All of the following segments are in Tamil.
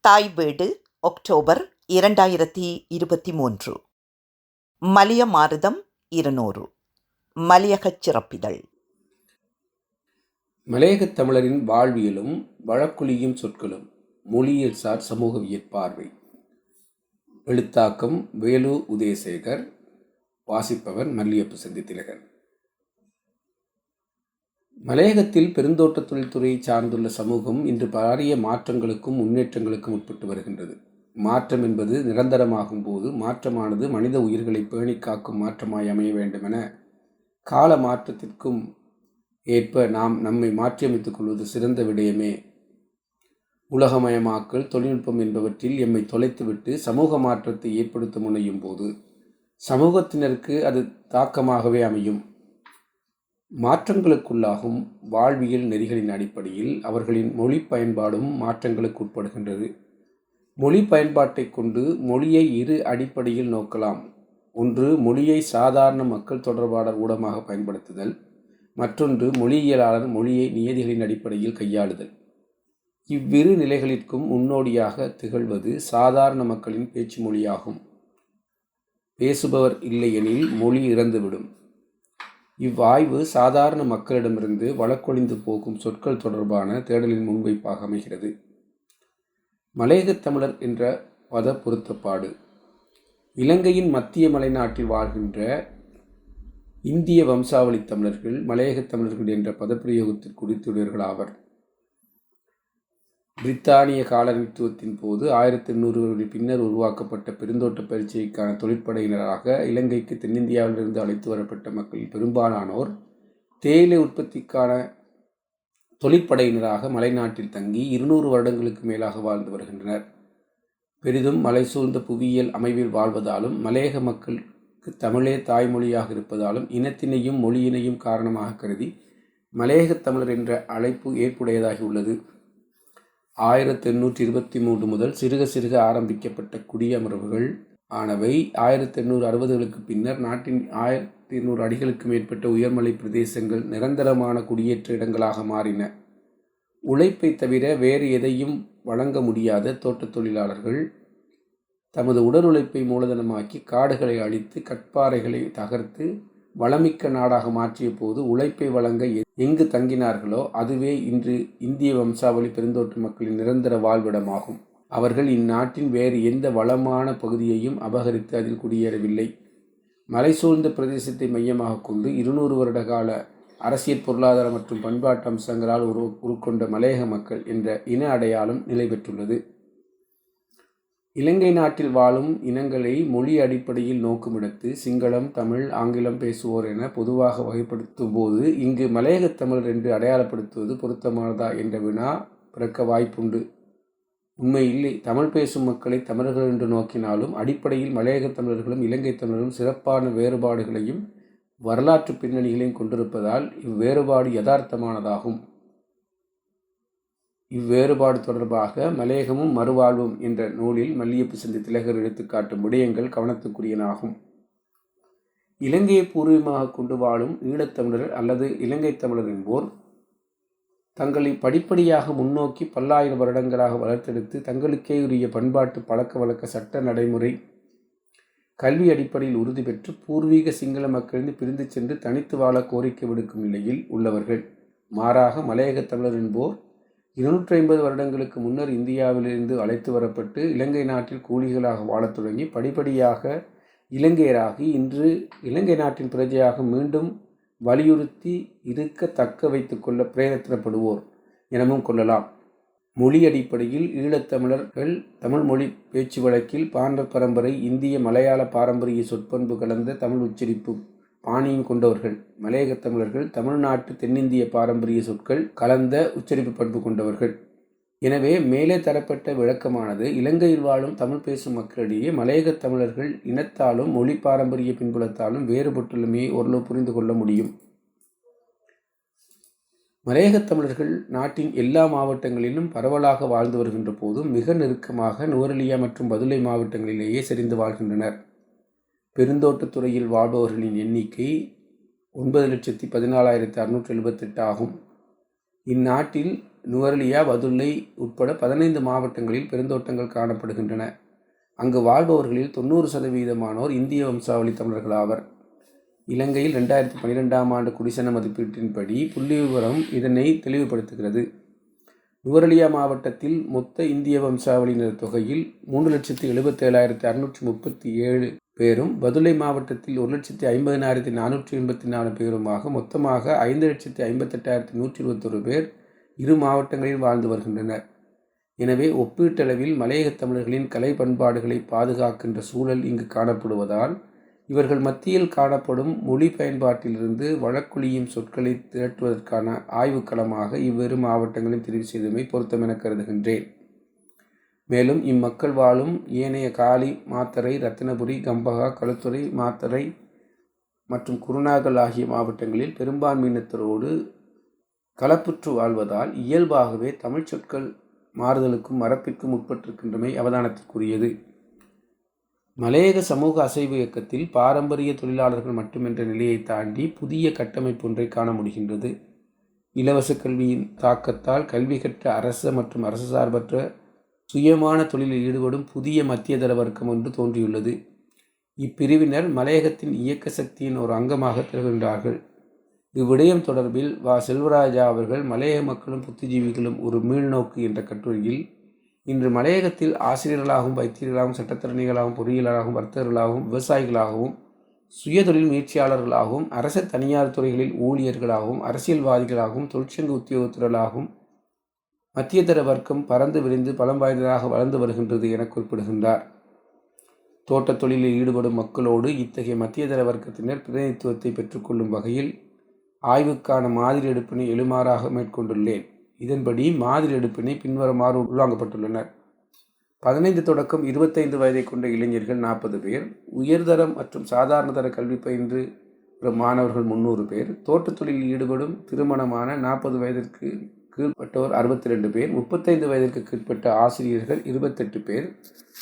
தாய் வீடு ஒக்டோபர் இரண்டாயிரத்தி இருபத்தி மூன்று மலிய மாருதம் இருநூறு. மலையகச் சிறப்பிதழ். மலையகத் தமிழரின் வாழ்வியலும் வழக்குழியும் சொற்களும் மொழியியல்சார் சமூகவியற் பார்வை எழுத்தாக்கம் வேலு உதயசேகர் வாசிப்பவர் மல்லியப்பு சந்தி திலகன் மலையகத்தில் பெருந்தோட்ட தொழில்துறையை சார்ந்துள்ள சமூகம் இன்று பாரிய மாற்றங்களுக்கும் முன்னேற்றங்களுக்கும் உட்பட்டு வருகின்றது. மாற்றம் என்பது நிரந்தரமாகும் போது மாற்றமானது மனித உயிர்களை பேணி காக்கும் மாற்றமாய் அமைய வேண்டுமென கால மாற்றத்திற்கும் ஏற்ப நாம் நம்மை மாற்றியமைத்துக் கொள்வது சிறந்த விடயமே. உலகமயமாக்கல் தொழில்நுட்பம் என்பவற்றில் எம்மை தொலைத்துவிட்டு சமூக மாற்றத்தை ஏற்படுத்த முனையும் போது சமூகத்தினருக்கு அது தாக்கமாகவே அமையும். மாற்றங்களுக்குள்ளாகும் வாழ்வியல் நெறிகளின் அடிப்படையில் அவர்களின் மொழி பயன்பாடும் மாற்றங்களுக்கு உட்படுகின்றது மொழி பயன்பாட்டை கொண்டு மொழியை இரு அடிப்படையில் நோக்கலாம். ஒன்று மொழியை சாதாரண மக்கள் தொடர்பாளர் ஊடகமாக பயன்படுத்துதல். மற்றொன்று மொழியியலாளர் மொழியை நியதிகளின் அடிப்படையில் கையாளுதல். இவ்விரு நிலைகளிற்கும் முன்னோடியாக திகழ்வது சாதாரண மக்களின் பேச்சு மொழியாகும். பேசுபவர் இல்லையெனில் மொழி இறந்துவிடும். இவ்வாய்வு சாதாரண மக்களிடமிருந்து வழக்கொழிந்து போகும் சொற்கள் தொடர்பான தேடலின் முன்வைப்பாக அமைகிறது. மலையகத் தமிழர் என்ற பத பொருத்தப்பாடு. இலங்கையின் மத்திய மலைநாட்டில் வாழ்கின்ற இந்திய வம்சாவளி தமிழர்கள் மலையகத் தமிழர்கள் என்ற பதப்பிரயோகத்திற்கு குறித்துடையவர்கள் ஆவர் பிரித்தானிய காலனித்துவத்தின் போது ஆயிரத்தி எண்ணூறுகளின் பின்னர் உருவாக்கப்பட்ட பெருந்தோட்ட பயிற்சிக்கான தொழிற்படையினராக இலங்கைக்கு தென்னிந்தியாவிலிருந்து அழைத்து வரப்பட்ட மக்களில் பெரும்பாலானோர் தேயிலை உற்பத்திக்கான தொழிற்படையினராக மலைநாட்டில் தங்கி இருநூறு வருடங்களுக்கு மேலாக வாழ்ந்து வருகின்றனர். பெரிதும் மலை சூழ்ந்த புவியியல் அமைவில் வாழ்வதாலும் மலையக மக்களுக்கு தமிழே தாய்மொழியாக இருப்பதாலும் இனத்தினையும் மொழியினையும் காரணமாக கருதி மலையக தமிழர் என்ற அழைப்பு ஏற்புடையதாகி உள்ளது. ஆயிரத்தி எண்ணூற்றி இருபத்தி மூன்று முதல் சிறுக சிறுக ஆரம்பிக்கப்பட்ட குடியமர்வுகள் ஆனவை ஆயிரத்தி எண்ணூறு அறுபதுகளுக்கு பின்னர் நாட்டின் ஆயிரத்தி எண்ணூறு அடிகளுக்கு மேற்பட்ட உயர்மலை பிரதேசங்கள் நிரந்தரமான குடியேற்ற இடங்களாக மாறின. உழைப்பை தவிர வேறு எதையும் வழங்க முடியாத தோட்டத் தொழிலாளர்கள் தமது உடல் உழைப்பை மூலதனமாக்கி காடுகளை அழித்து கட்பாறைகளை தகர்த்து வளமிக்க நாடாக மாற்றிய போது உழைப்பை வழங்க எங்கு தங்கினார்களோ அதுவே இன்று இந்திய வம்சாவளி பெருந்தோட்டு மக்களின் நிரந்தர வாழ்விடமாகும். அவர்கள் இந்நாட்டின் வேறு எந்த வளமான பகுதியையும் அபகரித்து அதில் குடியேறவில்லை. மலை சூழ்ந்த பிரதேசத்தை மையமாக கொண்டு இருநூறு வருட கால அரசியல் பொருளாதார மற்றும் பண்பாட்டு அம்சங்களால் உரு உருக்கொண்ட மலையக மக்கள் என்ற இன அடையாளம் நிலை பெற்றுள்ளது இலங்கை நாட்டில் வாழும் இனங்களை மொழி அடிப்படையில் நோக்குமிடத்து சிங்களம் தமிழ் ஆங்கிலம் பேசுவோர் என பொதுவாக வகைப்படுத்தும் போது இங்கு மலையகத் தமிழர் என்று அடையாளப்படுத்துவது பொருத்தமானதா என்ற வினா பிறக்க வாய்ப்புண்டு. உண்மை இல்லை தமிழ் பேசும் மக்களை தமிழர்கள் என்று நோக்கினாலும் அடிப்படையில் மலையகத் தமிழர்களும் இலங்கை தமிழரும் சிறப்பான வேறுபாடுகளையும் வரலாற்று பின்னணிகளையும் கொண்டிருப்பதால் இவ்வேறுபாடு யதார்த்தமானதாகும். இவ்வேறுபாடு தொடர்பாக மலையகமும் மறுவாழ்வும் என்ற நூலில் மல்லியப்பு சந்தி திலகர் எடுத்துக்காட்டும் விடயங்கள் கவனத்துக்குரியனாகும். இலங்கையை பூர்வீகமாக கொண்டு வாழும் ஈழத்தமிழர் அல்லது இலங்கை தமிழர் என்போர் தங்களை படிப்படியாக முன்னோக்கி பல்லாயிரம் வருடங்களாக வளர்த்தெடுத்து தங்களுக்கே உரிய பண்பாட்டு பழக்க வழக்க சட்ட நடைமுறை கல்வி அடிப்படையில் உறுதி பெற்று பூர்வீக சிங்கள மக்களிருந்து பிரிந்து சென்று தனித்து வாழ கோரிக்கை விடுக்கும் நிலையில் உள்ளவர்கள். மாறாக மலையக தமிழர் என்போர் இருநூற்றி ஐம்பது வருடங்களுக்கு முன்னர் இந்தியாவிலிருந்து அழைத்து வரப்பட்டு இலங்கை நாட்டில் கூலிகளாக வாழத் தொடங்கி படிப்படியாக இலங்கையராகி இன்று இலங்கை நாட்டின் பிரஜையாக மீண்டும் வலியுறுத்தி இருக்க தக்க வைத்து கொள்ள பிரயத்தனப்படுவோர் எனவும் கொள்ளலாம். மொழி அடிப்படையில் ஈழத்தமிழர்கள் தமிழ் மொழி பேச்சு வழக்கில் பாண்ட பரம்பரை இந்திய மலையாள பாரம்பரிய சொற்பண்பு கலந்த தமிழ் உச்சரிப்பு பாணியும் கொண்டவர்கள் மலையக தமிழர்கள் தமிழ்நாட்டு தென்னிந்திய பாரம்பரிய சொற்கள் கலந்த உச்சரிப்பு பண்பு கொண்டவர்கள். எனவே மேலே தரப்பட்ட விளக்கமானது இலங்கையில் வாழும் தமிழ் பேசும் மக்களிடையே மலையக தமிழர்கள் இனத்தாலும் மொழி பாரம்பரிய பின்புலத்தாலும் வேறுபட்டுள்ளமையை ஓரளவு புரிந்து கொள்ள முடியும். மலையகத் தமிழர்கள் நாட்டின் எல்லா மாவட்டங்களிலும் பரவலாக வாழ்ந்து வருகின்ற போதும் மிக நெருக்கமாக நுவரலியா மற்றும் பதுளை மாவட்டங்களிலேயே செறிந்து வாழ்கின்றனர். பெருந்தோட்டத்துறையில் வாழ்பவர்களின் எண்ணிக்கை ஒன்பது லட்சத்தி பதினாலாயிரத்தி அறுநூற்றி எழுபத்தெட்டு ஆகும். இந்நாட்டில் நுவரலியா வதுல்லை உட்பட பதினைந்து மாவட்டங்களில் பெருந்தோட்டங்கள் காணப்படுகின்றன. அங்கு வாழ்பவர்களில் தொண்ணூறு சதவீதமானோர் இந்திய வம்சாவளி தமிழர்கள் ஆவர். இலங்கையில் ரெண்டாயிரத்தி பன்னிரெண்டாம் ஆண்டு குடிசன மதிப்பீட்டின்படி புள்ளிவிவரம் இதனை தெளிவுபடுத்துகிறது. நுவரலியா மாவட்டத்தில் மொத்த இந்திய வம்சாவளியினர் தொகையில் மூன்று லட்சத்தி எழுபத்தேழாயிரத்தி அறுநூற்றி முப்பத்தி ஏழு பேரும் பதுளை மாவட்டத்தில் ஒரு லட்சத்தி ஐம்பதினாயிரத்தி நானூற்றி எண்பத்தி நாலு பேருமாக மொத்தமாக ஐந்து லட்சத்தி ஐம்பத்தெட்டாயிரத்தி நூற்றி இருபத்தொரு பேர் இரு மாவட்டங்களில் வாழ்ந்து வருகின்றனர். எனவே ஒப்பீட்டளவில் மலையக தமிழர்களின் கலை பண்பாடுகளை பாதுகாக்கின்ற சூழல் இங்கு காணப்படுவதால் இவர்கள் மத்தியில் காணப்படும் மொழி பயன்பாட்டிலிருந்து வழக்குழியும் சொற்களை திரட்டுவதற்கான ஆய்வுக்களமாக இவ்விரு மாவட்டங்களையும் தெரிவு செய்தமை பொருத்தமென கருதுகின்றேன். மேலும் இம்மக்கள் வாழும் ஏனைய காளி மாத்தரை ரத்தினபுரி கம்பகா களுத்துறை மாத்தரை மற்றும் குருநாகல் ஆகிய மாவட்டங்களில் பெரும்பான்மையினத்தரோடு கலப்புற்று வாழ்வதால் இயல்பாகவே தமிழ் சொற்கள் மாறுதலுக்கும் மரப்பிற்கும் உட்பட்டிருக்கின்றமை அவதானத்திற்குரியது. மலையக சமூக அசைவு இயக்கத்தில் பாரம்பரிய தொழிலாளர்கள் மட்டுமென்ற நிலையை தாண்டி புதிய கட்டமைப்பு ஒன்றை காண முடிகின்றது. இலவச கல்வியின் தாக்கத்தால் கல்வி கற்ற அரச மற்றும் அரசு சார்பற்ற சுயமான தொழிலில் ஈடுபடும் புதிய மத்தியதர வர்க்கம் ஒன்று தோன்றியுள்ளது. இப்பிரிவினர் மலையகத்தின் இயக்க சக்தியின் ஒரு அங்கமாக திகழ்கின்றார்கள். இவ்விடயம் தொடர்பில் வா. செல்வராஜா அவர்கள் மலையக மக்களும் புத்திஜீவிகளும் ஒரு மீள்நோக்கு என்ற கட்டுரையில் இன்று மலையகத்தில் ஆசிரியர்களாகவும் வைத்தியர்களாகவும் சட்டத்திறனிகளாகவும் பொறியியலாகவும் வர்த்தகர்களாகவும் விவசாயிகளாகவும் சுயதொழில் முயற்சியாளர்களாகவும் அரச தனியார் துறைகளில் ஊழியர்களாகவும் அரசியல்வாதிகளாகவும் தொழிற்சங்க உத்தியோகத்தர்களாகவும் மத்தியதர வர்க்கம் பறந்து விரிந்து பலம் வாய்ந்ததாக வளர்ந்து வருகின்றது என குறிப்பிடுகின்றார். தோட்டத் தொழிலில் ஈடுபடும் மக்களோடு இத்தகைய மத்தியதர வர்க்கத்தினர் பிரதிநிதித்துவத்தை பெற்றுக்கொள்ளும் வகையில் ஆய்வுக்கான மாதிரி எடுப்பினை எழுமாறாக மேற்கொண்டுள்ளேன். இதன்படி மாதிரி எடுப்பினை பின்வருமாறு உள்வாங்கப்பட்டுள்ளனர். பதினைந்து தொடக்கம் இருபத்தைந்து வயதை கொண்ட இளைஞர்கள் நாற்பது பேர் உயர்தரம் மற்றும் சாதாரண தர கல்வி பயின்று வரும் மாணவர்கள் முந்நூறு பேர் தோட்டத் தொழிலில் ஈடுபடும் திருமணமான நாற்பது வயதிற்கு கீழ்பட்டோர் அறுபத்தி ரெண்டு பேர் முப்பத்தைந்து வயதிற்கு கீழ்ப்பட்ட ஆசிரியர்கள் இருபத்தெட்டு பேர்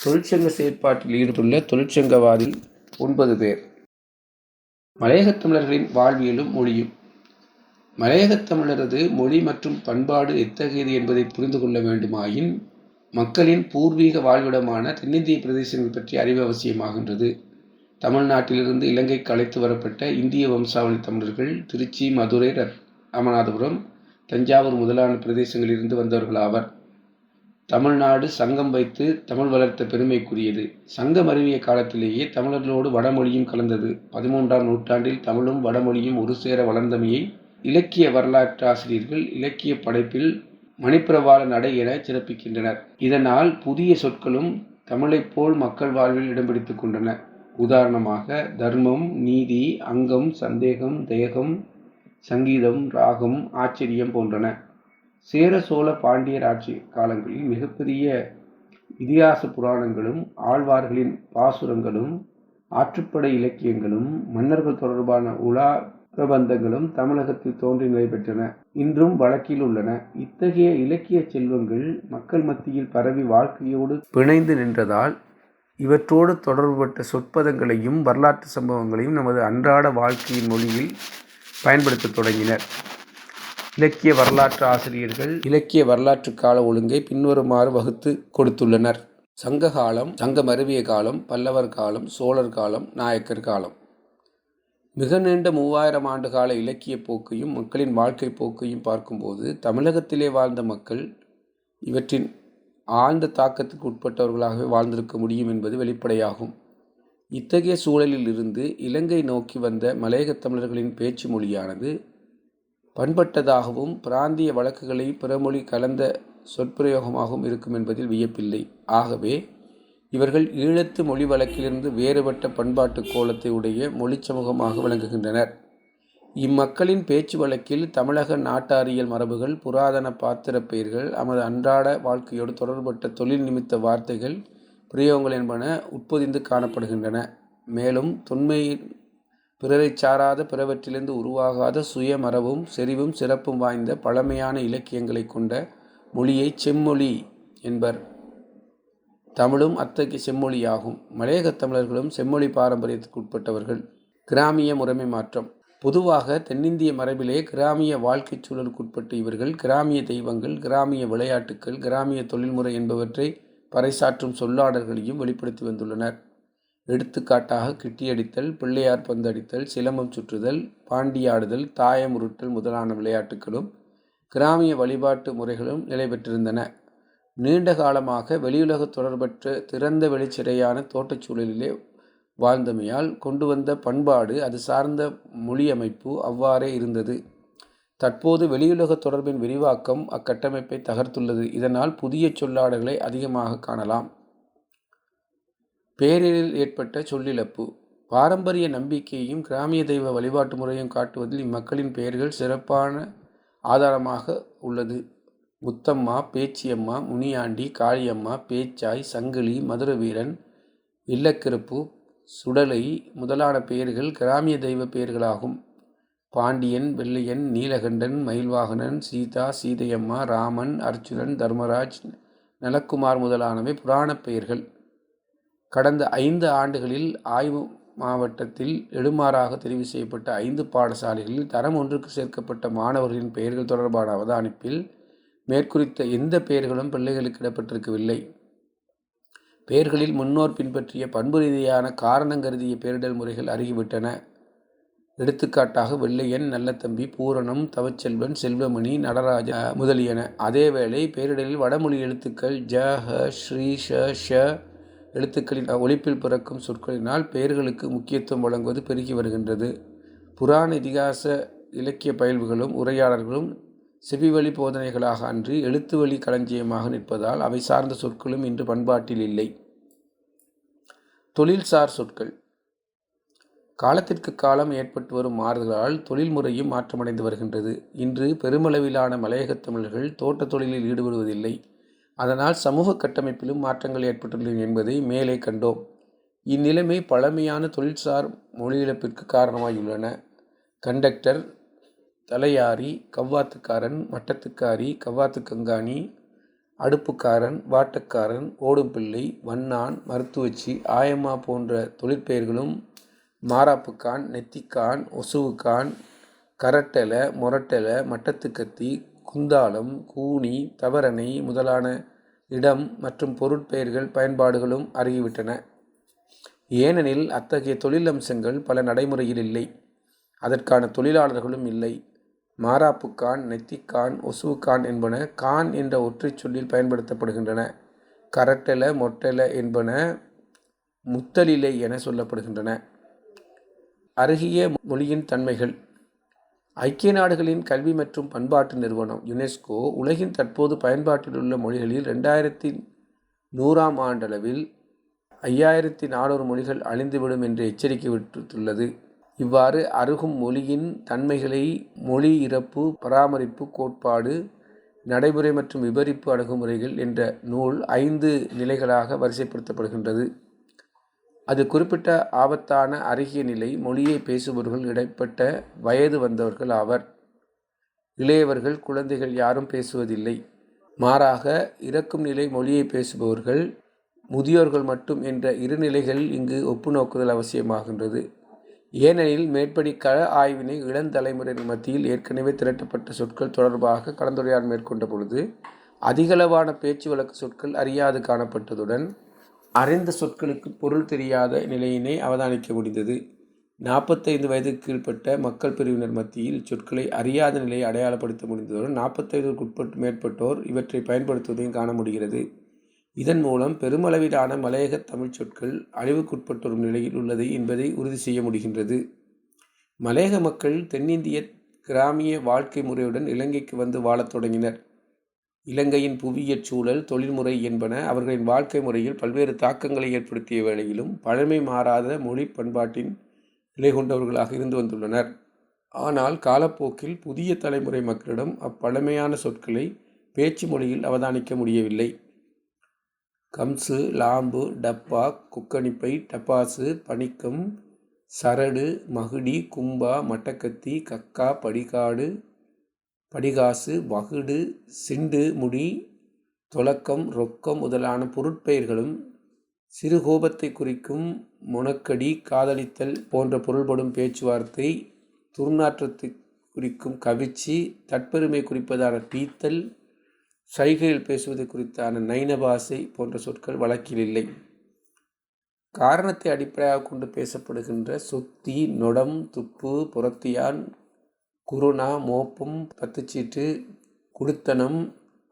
தொழிற்சங்க செயற்பாட்டில் ஈடுபட்டுள்ள தொழிற்சங்கவாதி ஒன்பது பேர். மலையகத் தமிழர்களின் வாழ்வியலும் மொழியும். மலையகத் தமிழரது மொழி மற்றும் பண்பாடு எத்தகையது என்பதை புரிந்து கொள்ள வேண்டுமாயின் மக்களின் பூர்வீக வாழ்விடமான தென்னிந்திய பிரதேசங்கள் பற்றி அறிவு அவசியமாகின்றது. தமிழ்நாட்டிலிருந்து இலங்கைக்கு அழைத்து வரப்பட்ட இந்திய வம்சாவளி தமிழர்கள் திருச்சி மதுரை ராமநாதபுரம் தஞ்சாவூர் முதலான பிரதேசங்களிலிருந்து வந்தவர்கள் ஆவர். தமிழ்நாடு சங்கம் வைத்து தமிழ் வளர்த்த பெருமைக்குரியது. சங்கம் அறிவிய காலத்திலேயே தமிழர்களோடு வடமொழியும் கலந்தது. பதிமூன்றாம் நூற்றாண்டில் தமிழும் வடமொழியும் ஒரு சேர வளர்ந்தமையை இலக்கிய வரலாற்று ஆசிரியர்கள் இலக்கிய படைப்பில் மணிப்பிரவாள நடை என சிறப்பிக்கின்றனர். இதனால் புதிய சொற்களும் தமிழைப் போல் மக்கள் வாழ்வில் இடம் கொண்டன. உதாரணமாக தர்மம் நீதி அங்கம் சந்தேகம் தேகம் சங்கீதம் ராகம் ஆச்சரியம் போன்றன. சேர சோழ பாண்டியர் ஆட்சி காலங்களில் மிகப்பெரிய இதிகாச புராணங்களும் ஆழ்வார்களின் பாசுரங்களும் ஆற்றுப்படை இலக்கியங்களும் மன்னர்கள் தொடர்பான உலா பிரபந்தங்களும் தமிழகத்தில் தோன்றி நிலை பெற்றன. இன்றும் வழக்கில் உள்ளன. இத்தகைய இலக்கிய செல்வங்கள் மக்கள் மத்தியில் பரவி வாழ்க்கையோடு பிணைந்து நின்றதால் இவற்றோடு தொடர்புபட்ட சொற்பதங்களையும் வரலாற்று சம்பவங்களையும் நமது அன்றாட வாழ்க்கையின் மொழியில் பயன்படுத்தத் தொடங்கினர். இலக்கிய வரலாற்று ஆசிரியர்கள் இலக்கிய வரலாற்று கால ஒழுங்கை பின்வருமாறு வகுத்து கொடுத்துள்ளனர். சங்க காலம் சங்க மருவிய காலம் பல்லவர் காலம் சோழர் காலம் நாயக்கர் காலம். மிக நீண்ட மூவாயிரம் ஆண்டு கால இலக்கிய போக்கையும் மக்களின் வாழ்க்கை போக்கையும் பார்க்கும்போது தமிழகத்திலே வாழ்ந்த மக்கள் இவற்றின் ஆழ்ந்த தாக்கத்துக்கு உட்பட்டவர்களாகவே வாழ்ந்திருக்க முடியும் என்பது வெளிப்படையாகும். இத்தகைய சூழலில் இருந்து இலங்கை நோக்கி வந்த மலையகத் தமிழர்களின் பேச்சு மொழியானது பண்பட்டதாகவும் பிராந்திய வழக்குகளை பிறமொழி கலந்த சொற்பிரயோகமாகவும் இருக்கும் என்பதில் வியப்பில்லை. ஆகவே இவர்கள் ஈழத்து மொழி வழக்கிலிருந்து வேறுபட்ட பண்பாட்டு கோலத்தை உடைய மொழி சமூகமாக விளங்குகின்றனர். இம்மக்களின் பேச்சு வழக்கில் தமிழக நாட்டாரியல் மரபுகள் புராதன பாத்திர பெயர்கள் நமது அன்றாட வாழ்க்கையோடு தொடர்பட்ட தொழில் நிமித்த வார்த்தைகள் பிரயோகங்கள் என்பன உட்பொதிந்து காணப்படுகின்றன. மேலும் தொன்மையின் பிறரை சாராத பிறவற்றிலிருந்து உருவாகாத சுயமரபும் செறிவும் சிறப்பும் வாய்ந்த பழமையான இலக்கியங்களை கொண்ட மொழியை செம்மொழி என்பர். தமிழும் அத்தகைய செம்மொழியாகும். மலையகத் தமிழர்களும் செம்மொழி பாரம்பரியத்துக்கு உட்பட்டவர்கள். கிராமிய முறைமை மாற்றம். பொதுவாக தென்னிந்திய மரபிலே கிராமிய வாழ்க்கைச் சூழலுக்குட்பட்ட இவர்கள் கிராமிய தெய்வங்கள் கிராமிய விளையாட்டுக்கள் கிராமிய தொழில்முறை என்பவற்றை பறைசாற்றும் சொல்லாடல்களையும் வெளிப்படுத்தி வந்துள்ளனர். எடுத்துக்காட்டாக கிட்டியடித்தல் பிள்ளையார் பந்தடித்தல் சிலம்பம் சுற்றுதல் பாண்டியாடுதல் தாயம் உருட்டல் முதலான விளையாட்டுகளும் கிராமிய வழிபாட்டு முறைகளும் நிலை பெற்றிருந்தன நீண்ட காலமாக வெளியுலக தொடர்பற்ற திறந்த வெளிச்சிறையான தோட்டச் சூழலிலே வாழ்ந்தமையால் கொண்டு வந்த பண்பாடு அது சார்ந்த மொழியமைப்பு அவ்வாறே இருந்தது. தற்போது வெளியுலக தொடர்பின் விரிவாக்கம் அக்கட்டமைப்பை தகர்த்துள்ளது. இதனால் புதிய சொல்லாடல்களை அதிகமாக காணலாம். பேரில் ஏற்பட்ட சொல்லிழப்பு. பாரம்பரிய நம்பிக்கையையும் கிராமிய தெய்வ வழிபாட்டு முறையும் காட்டுவதில் இம்மக்களின் பெயர்கள் சிறப்பான ஆதாரமாக உள்ளது. முத்தம்மா பேச்சியம்மா முனியாண்டி காளியம்மா பேச்சாய் சங்கிலி மதுரவீரன் இல்லக்கிருப்பு சுடலை முதலான பெயர்கள் கிராமிய தெய்வ பெயர்களாகும். பாண்டியன் வெள்ளையன் நீலகண்டன் மயில்வாகனன் சீதா சீதையம்மா ராமன் அர்ஜுனன் தர்மராஜ் நலக்குமார் முதலானவை புராணப் பெயர்கள். கடந்த ஐந்து ஆண்டுகளில் ஆய்வு மாவட்டத்தில் எடுமாறாக தெரிவு செய்யப்பட்ட ஐந்து பாடசாலைகளில் தரம் ஒன்றுக்கு சேர்க்கப்பட்ட மாணவர்களின் பெயர்கள் தொடர்பான அவதானிப்பில் மேற்குறித்த எந்த பெயர்களும் பிள்ளைகளுக்கு இடப்பட்டிருக்கவில்லை பெயர்களில் முன்னோர் பின்பற்றிய பண்பு ரீதியான காரணம் கருதிய பெயரிடல் முறைகள் அருகிவிட்டன. எடுத்துக்காட்டாக வெள்ளையன் நல்லத்தம்பி பூரணம் தவச்செல்வன் செல்வமணி நடராஜ முதலியன. அதேவேளை பேரிடலில் வடமொழி எழுத்துக்கள் ஜ ஹ ஸ்ரீ ஷ ஷ எழுத்துக்களின் ஒழிப்பில் பிறக்கும் சொற்களினால் பெயர்களுக்கு முக்கியத்துவம் வழங்குவது பெருகி வருகின்றது. புராண இதிகாச இலக்கிய பயில்வுகளும் உரையாடல்களும் செவிவழி போதனைகளாக அன்றி எழுத்து வழி களஞ்சியமாக நிற்பதால் அவை சார்ந்த சொற்களும் இன்று பண்பாட்டில் இல்லை. தொழில்சார் சொற்கள். காலத்திற்கு காலம் ஏற்பட்டு வரும் மாறுதலால் தொழில் முறையும் மாற்றமடைந்து வருகின்றது. இன்று பெருமளவிலான மலையகத் தமிழர்கள் தோட்ட தொழிலில் ஈடுபடுவதில்லை. அதனால் சமூக கட்டமைப்பிலும் மாற்றங்கள் ஏற்பட்டுள்ளன என்பதை மேலே கண்டோம். இந்நிலைமை பழமையான தொழில்சார் மொழியிழப்பிற்கு காரணமாகியுள்ளன கண்டக்டர் தலையாரி கவ்வாத்துக்காரன் மட்டத்துக்காரி கவ்வாத்து கங்காணி அடுப்புக்காரன் வாட்டக்காரன் ஓடும்பிள்ளை வண்ணான் மருத்துவச்சி ஆயம்மா போன்ற தொழிற்பெயர்களும் மாராப்புக்கான் நெத்திக்கான் ஒசுவுக்கான் கரட்டெல மொரட்டெல மட்டத்துக்கத்தி குந்தாலம் கூனி தவரணை முதலான இடம் மற்றும் பொருட்பெயர்கள் பயன்பாடுகளும் அருகிவிட்டன. ஏனெனில் அத்தகைய தொழில் அம்சங்கள் பல நடைமுறையில் இல்லை. அதற்கான தொழிலாளர்களும் இல்லை. மாராப்புக்கான் நெத்திக்கான் ஒசுவுக்கான் என்பன கான் என்ற ஒற்றைச் சொல்லில் பயன்படுத்தப்படுகின்றன. கரட்டெல மொட்டெல என்பன முத்தலிலை என சொல்லப்படுகின்றன. அருகிய மொழியின் தன்மைகள். ஐக்கிய நாடுகளின் கல்வி மற்றும் பண்பாட்டு நிறுவனம் யுனெஸ்கோ உலகின் தற்போது பயன்பாட்டில் உள்ள மொழிகளில் ரெண்டாயிரத்தி நூறாம் ஆண்டளவில் ஐயாயிரத்தி நானூறு மொழிகள் அழிந்துவிடும் என்று எச்சரிக்கை விட்டுள்ளது இவ்வாறு அருகும் மொழியின் தன்மைகளை மொழி இறப்பு பராமரிப்பு கோட்பாடு நடைமுறை மற்றும் விபரிப்பு அணுகுமுறைகள் என்ற நூல் ஐந்து நிலைகளாக வரிசைப்படுத்தப்படுகின்றது. அது குறிப்பிட்ட ஆபத்தான அருகிய நிலை மொழியை பேசுபவர்கள் இடைப்பட்ட வயது வந்தவர்கள் ஆவர். இளையவர்கள் குழந்தைகள் யாரும் பேசுவதில்லை. மாறாக இறக்கும் நிலை மொழியை பேசுபவர்கள் முதியோர்கள் மட்டும் என்ற இரு நிலைகள் இங்கு ஒப்புநோக்குதல் அவசியமாகின்றது. ஏனெனில் மேற்படி கள ஆய்வினை இளந்தலைமுறையின் மத்தியில் ஏற்கனவே திரட்டப்பட்ட சொற்கள் தொடர்பாக கலந்துரையாடல் மேற்கொண்ட பொழுது அதிகளவான பேச்சு வழக்கு சொற்கள் அறியாது காணப்பட்டதுடன் அறிந்த சொற்களுக்கு பொருள் தெரியாத நிலையினை அவதானிக்க முடிந்தது. நாற்பத்தைந்து வயதுக்கு கீழ்ப்பட்ட மக்கள் பிரிவினர் மத்தியில் சொற்களை அறியாத நிலையை அடையாளப்படுத்த முடிந்ததுடன் நாற்பத்தைந்துக்குட்பட்டு மேற்பட்டோர் இவற்றை பயன்படுத்துவதையும் காண முடிகிறது. இதன் மூலம் பெருமளவிலான மலையக தமிழ் சொற்கள் அழிவுக்குட்பட்டு வரும் நிலையில் உள்ளது என்பதை உறுதி செய்ய முடிகின்றது. மலையக மக்கள் தென்னிந்திய கிராமிய வாழ்க்கை முறையுடன் இலங்கைக்கு வந்து வாழத் தொடங்கினர். இலங்கையின் புவியியற் சூழல் தொழில்முறை என்பன அவர்களின் வாழ்க்கை முறையில் பல்வேறு தாக்கங்களை ஏற்படுத்திய வேளையிலும் பழமை மாறாத மொழி பண்பாட்டின் நிலை கொண்டவர்களாக இருந்து வந்துள்ளனர். ஆனால் காலப்போக்கில் புதிய தலைமுறை மக்களிடம் அப்பழமையான சொற்களை பேச்சு மொழியில் அவதானிக்க முடியவில்லை. கம்சு லாம்பு டப்பா குக்கணிப்பை டப்பாசு பனிக்கம் சரடு மகுடி கும்பா மட்டக்கத்தி கக்கா படிகாடு படிகாசு வகுடு சிண்டு முடி தொலக்கம் ரொக்கம் முதலான பொருட்பெயர்களும் சிறுகோபத்தை குறிக்கும் முனக்கடி காதலித்தல் போன்ற பொருள்படும் பேச்சுவார்த்தை துர்நாற்றத்தை குறிக்கும் கவிச்சி தற்பெருமை குறிப்பதான பீத்தல் சைகையில் பேசுவது குறித்தான நைனபாசை போன்ற சொற்கள் வழக்கில் இல்லை. காரணத்தை அடிப்படையாக கொண்டு பேசப்படுகின்ற சொத்தி நொடம் துப்பு புறத்தியான் குருணா மோப்பம் பத்துச்சீட்டு குடுத்தனம்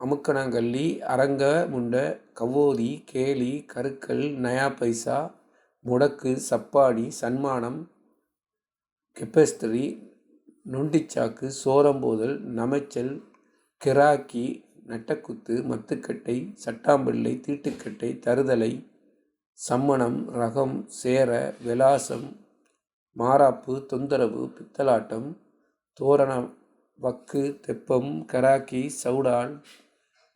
அமுக்கணங்கள்ளி அரங்க முண்ட கவோதி கேலி கருக்கல் நயா பைசா முடக்கு சப்பாடி சன்மானம் கெப்பஸ்திரி நொண்டிச்சாக்கு சோரம்போதல் நமைச்சல் கிராக்கி நட்டக்குத்து மத்துக்கட்டை சட்டாம்பிள்ளை தீட்டுக்கட்டை தருதலை சம்மணம் ரகம் சேர விலாசம் மாறாப்பு தொந்தரவு பித்தலாட்டம் தோரணம் வக்கு தெப்பம் கராக்கி சவுடான்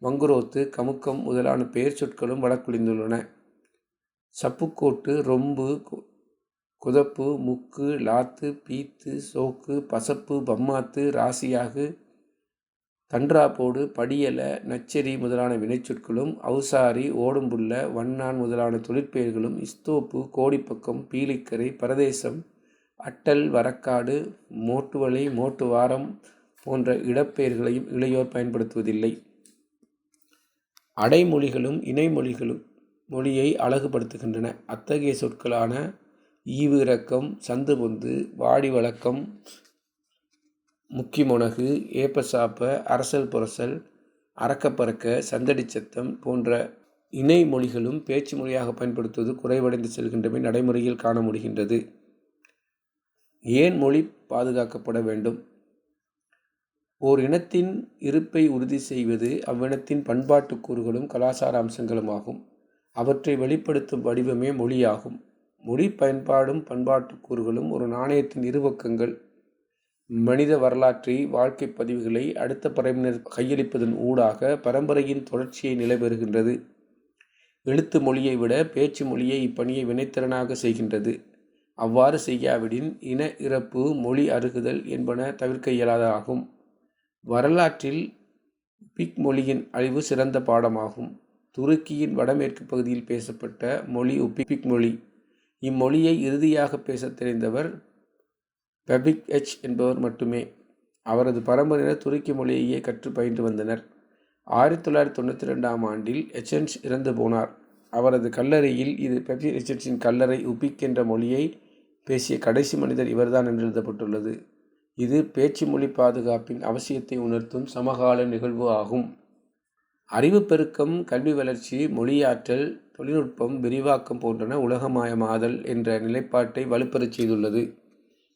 மங்குரோத்து கமுக்கம் முதலான பெயர் சொற்களும் வழக்குழிந்துள்ளன சப்புக்கோட்டு ரொம்பு கு- குதப்பு முக்கு லாத்து பீத்து சோக்கு பசப்பு பம்மாத்து ராசியாகு தன்றாப்போடு படியல நச்சரி முதலான வினைச்சொற்களும் அவுசாரி ஓடும்புள்ள வண்ணான் முதலான தொழிற்பெயர்களும் இஸ்தோப்பு கோடிப்பக்கம் பீலிக்கரை பரதேசம் அட்டல் வரக்காடு மோட்டுவலை மோட்டுவாரம் போன்ற இடப்பெயர்களையும் இளையோர் பயன்படுத்துவதில்லை. அடைமொழிகளும் இணைமொழிகளும் மொழியை அழகுபடுத்துகின்றன. அத்தகைய சொற்களான ஈவு இரக்கம் சந்து பொந்து வாடி வழக்கம் முக்கிமொனகு ஏப்பசாப்ப அரசல் புரசல் அறக்கப்பறக்க சந்தடி சத்தம் போன்ற இணை மொழிகளும் பேச்சு மொழியாக பயன்படுத்துவது குறைவடைந்து செல்கின்றமை நடைமுறையில் காண முடிகின்றது. ஏன் மொழி பாதுகாக்கப்பட வேண்டும்? ஓர் இனத்தின் இருப்பை உறுதி செய்வது அவ்வினத்தின் பண்பாட்டு கூறுகளும் கலாச்சார அம்சங்களுமாகும் அவற்றை வெளிப்படுத்தும் வடிவமே மொழியாகும். மொழி பயன்பாடும் பண்பாட்டு கூறுகளும் ஒரு நாணயத்தின் இருபக்கங்கள். மனித வரலாற்றை வாழ்க்கை பதிவுகளை அடுத்த பரம்பினர் கையளிப்பதன் ஊடாக பரம்பரையின் தொடர்ச்சியை நிலைபெறுகின்றது. எழுத்து மொழியை விட பேச்சு மொழியை இப்பணியை வினைத்திறனாக செய்கின்றது. அவ்வாறு செய்யாவிடின் இன இறப்பு மொழி அருகுதல் என்பன தவிர்க்க இயலாததாகும் வரலாற்றில் பிக் மொழியின் அழிவு சிறந்த பாடமாகும். துருக்கியின் வடமேற்கு பகுதியில் பேசப்பட்ட மொழி உப்பிக் மொழி. இம்மொழியை இறுதியாக பேசத் தெரிந்தவர் பெபிக் எச் என்பவர் மட்டுமே. அவரது பரம்பரையினர் துருக்கி மொழியையே கற்று பயின்று வந்தனர். ஆயிரத்தி தொள்ளாயிரத்தி தொண்ணூற்றி ரெண்டாம் ஆண்டில் எச்சன்ஸ் இறந்து போனார். அவரது கல்லறையில் இது பெபிக் எச்சன்ஸின் கல்லறை உபிக் என்ற மொழியை பேசிய கடைசி மனிதர் இவர்தான் என்று எழுதப்பட்டுள்ளது. இது பேச்சு மொழி பாதுகாப்பின் அவசியத்தை உணர்த்தும் சமகால நிகழ்வு ஆகும். அறிவு பெருக்கம் கல்வி வளர்ச்சி மொழியாற்றல் தொழில்நுட்பம் விரிவாக்கம் போன்றன உலகமயமாதல் என்ற நிலைப்பாட்டை வலுப்பெறச் செய்துள்ளது.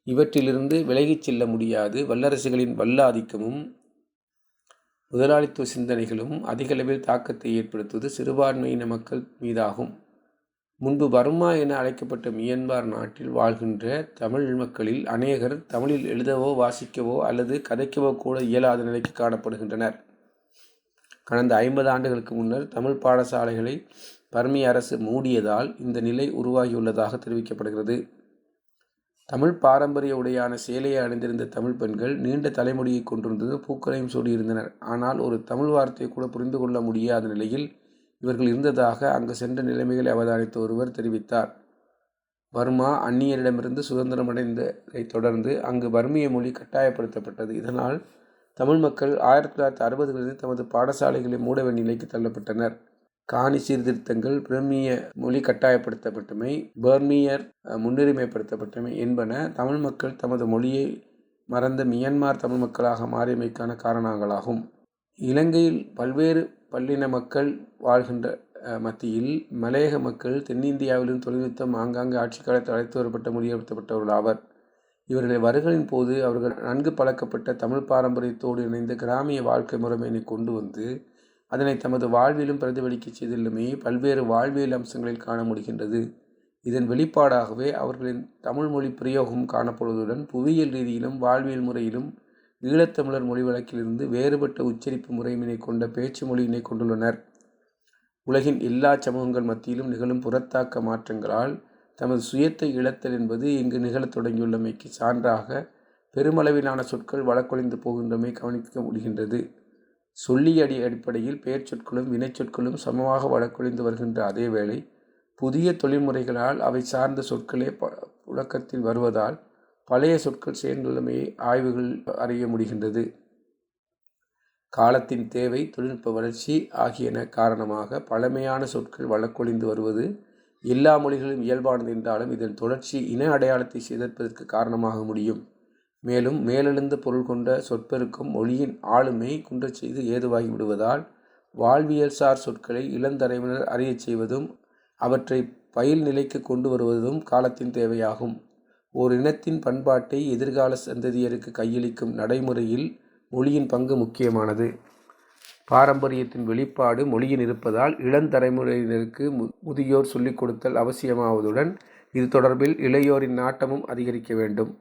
இவற்றிலிருந்து விலகிச் செல்ல முடியாது. வல்லரசுகளின் வல்லாதிக்கமும் முதலாளித்துவ சிந்தனைகளும் அதிகளவில் தாக்கத்தை ஏற்படுத்துவது சிறுபான்மையின மக்கள் மீதாகும். முன்பு பர்மா என அழைக்கப்பட்ட மியன்மார் நாட்டில் வாழ்கின்ற தமிழ் மக்களில் அநேகர் தமிழில் எழுதவோ வாசிக்கவோ அல்லது கதைக்கவோ கூட இயலாத நிலைக்கு காணப்படுகின்றனர். கடந்த ஐம்பது ஆண்டுகளுக்கு முன்னர் தமிழ் பாடசாலைகளை பர்மிய அரசு மூடியதால் இந்த நிலை உருவாகியுள்ளதாக தெரிவிக்கப்படுகிறது. தமிழ் பாரம்பரிய உடையான சேலையை அணிந்திருந்த தமிழ் பெண்கள் நீண்ட தலைமுடியை கொண்டிருந்தது பூக்களையும் சூடியிருந்தனர். ஆனால் ஒரு தமிழ் வார்த்தையை கூட புரிந்து கொள்ள முடியாத நிலையில் இவர்கள் இருந்ததாக அங்கு சென்ற நிலைமைகளை அவதானித்த ஒருவர் தெரிவித்தார். பர்மா அந்நியரிடமிருந்து சுதந்திரமடைந்ததைத் தொடர்ந்து அங்கு பர்மிய மொழி கட்டாயப்படுத்தப்பட்டது. இதனால் தமிழ் மக்கள் ஆயிரத்தி தொள்ளாயிரத்தி அறுபதுகளில் தமது பாடசாலைகளை மூட வேண்டிய நிலைக்கு தள்ளப்பட்டனர். காணி சீர்திருத்தங்கள் பிரமிய மொழி கட்டாயப்படுத்தப்பட்டமை பர்மியர் முன்னுரிமைப்படுத்தப்பட்டமை என்பன தமிழ் மக்கள் தமது மொழியை மறந்த மியன்மார் தமிழ் மக்களாக மாறியமைக்கான காரணங்களாகும். இலங்கையில் பல்வேறு பல்லின மக்கள் வாழ்கின்ற மத்தியில் மலையக மக்கள் தென்னிந்தியாவிலும் தொழில்நுட்பம் ஆங்காங்கே ஆட்சி காலத்தில் அழைத்து வரப்பட்ட மொழியப்படுத்தப்பட்டவர்கள் ஆவர் இவர்களின் வருகையின் போது அவர்கள் நன்கு பழக்கப்பட்ட தமிழ் பாரம்பரியத்தோடு இணைந்த கிராமிய வாழ்க்கை முறைமையினை கொண்டு வந்து அதனை தமது வாழ்விலும் பிரதிபலிக்க செய்துள்ளமை பல்வேறு வாழ்வியல் அம்சங்களில் காண முடிகின்றது. இதன் வெளிப்பாடாகவே அவர்களின் தமிழ் மொழி பிரயோகம் காணப்படுவதுடன் புவியியல் ரீதியிலும் வாழ்வியல் முறையிலும் ஈழத்தமிழர் மொழி வழக்கிலிருந்து வேறுபட்ட உச்சரிப்பு முறையினை கொண்ட பேச்சு மொழியினை கொண்டுள்ளனர். உலகின் எல்லா சமூகங்கள் மத்தியிலும் நிகழும் புறத்தாக்க மாற்றங்களால் தமது சுயத்தை இழத்தல் என்பது இங்கு நிகழத் தொடங்கியுள்ளமைக்கு சான்றாக பெருமளவிலான சொற்கள் வழக்கொழிந்து போகின்றமை கவனிக்க முடிகின்றது. சொல்லியடி அடிப்படையில் பெயர் சொற்களும் வினைச்சொற்களும் சமமாக வழக்கொழிந்து வருகின்ற அதே வேளை புதிய தொழில்முறைகளால் அவை சார்ந்த சொற்களே ப புழக்கத்தில் வருவதால் பழைய சொற்கள் செயல்நிலைமையை ஆய்வுகள் அறிய முடிகின்றது. காலத்தின் தேவை தொழில்நுட்ப வளர்ச்சி ஆகியன காரணமாக பழமையான சொற்கள் வழக்கொழிந்து வருவது எல்லா மொழிகளும் இயல்பானது என்றாலும் இதன் தொடர்ச்சி இன அடையாளத்தை சிதைப்பதற்கு காரணமாக முடியும். மேலும் மேலெழுந்த பொருள் கொண்ட சொற்பெருக்கும் மொழியின் ஆளுமை குன்றச் செய்து ஏதுவாகி விடுவதால் வாழ்வியல்சார் சொற்களை இளந்தலைமுறையினர் அறியச் செய்வதும் அவற்றை பயில் நிலைக்கு கொண்டு வருவதும் காலத்தின் தேவையாகும். ஓர் இனத்தின் பண்பாட்டை எதிர்கால சந்ததியருக்கு கையளிக்கும் நடைமுறையில் மொழியின் பங்கு முக்கியமானது. பாரம்பரியத்தின் வெளிப்பாடு மொழியில் இருப்பதால் இளந்தலைமுறையினருக்கு மு முதியோர் சொல்லிக் கொடுத்தல் அவசியமாவதுடன் இது தொடர்பில் இளையோரின் நாட்டமும் அதிகரிக்க வேண்டும்.